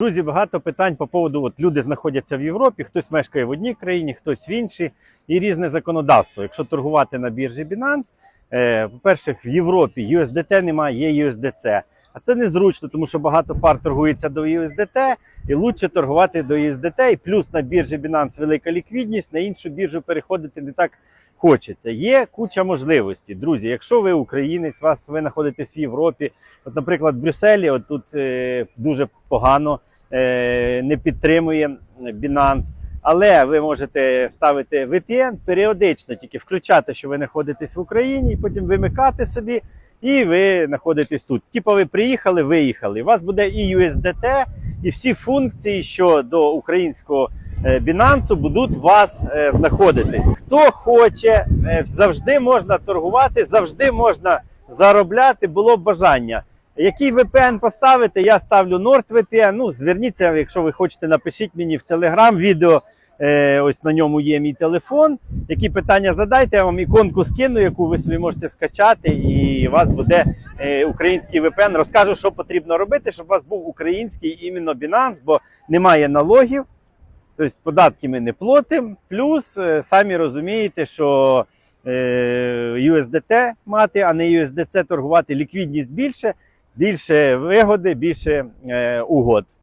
Друзі, багато питань по поводу, от люди знаходяться в Європі, хтось мешкає в одній країні, хтось в іншій, і різне законодавство. Якщо торгувати на біржі Binance, е, по-перше, в Європі USDT немає, є USDC. А це незручно, тому що багато пар торгується до USDT, і лучше торгувати до USDT. І плюс на біржі Binance велика ліквідність, на іншу біржу переходити не так хочеться. Є куча можливостей. Друзі, якщо ви українець, вас ви знаходитесь в Європі, от, наприклад, в Брюсселі, от тут е, дуже погано е, не підтримує Binance. Але ви можете ставити VPN періодично, тільки включати, що ви знаходитесь в Україні, і потім вимикати собі, і ви знаходитесь тут. Типа ви приїхали, виїхали. У вас буде і USDT, і всі функції, що до українського е, Binance будуть вас е, знаходитись. Хто хоче, е, завжди можна торгувати, завжди можна заробляти, було б бажання. Який VPN поставити? Я ставлю NordVPN. Ну, зверніться, якщо ви хочете, напишіть мені в Telegram відео. Е, ось на ньому є мій телефон. Які питання задайте, я вам іконку скину, яку ви собі можете скачати, і у вас буде е, український VPN. Розкажу, що потрібно робити, щоб у вас був український іменно Binance, бо немає налогів. Тобто податки ми не платимо. Плюс е, самі розумієте, що USDT мати, а не USDC торгувати, ліквідність більше, більше вигоди, більше угод.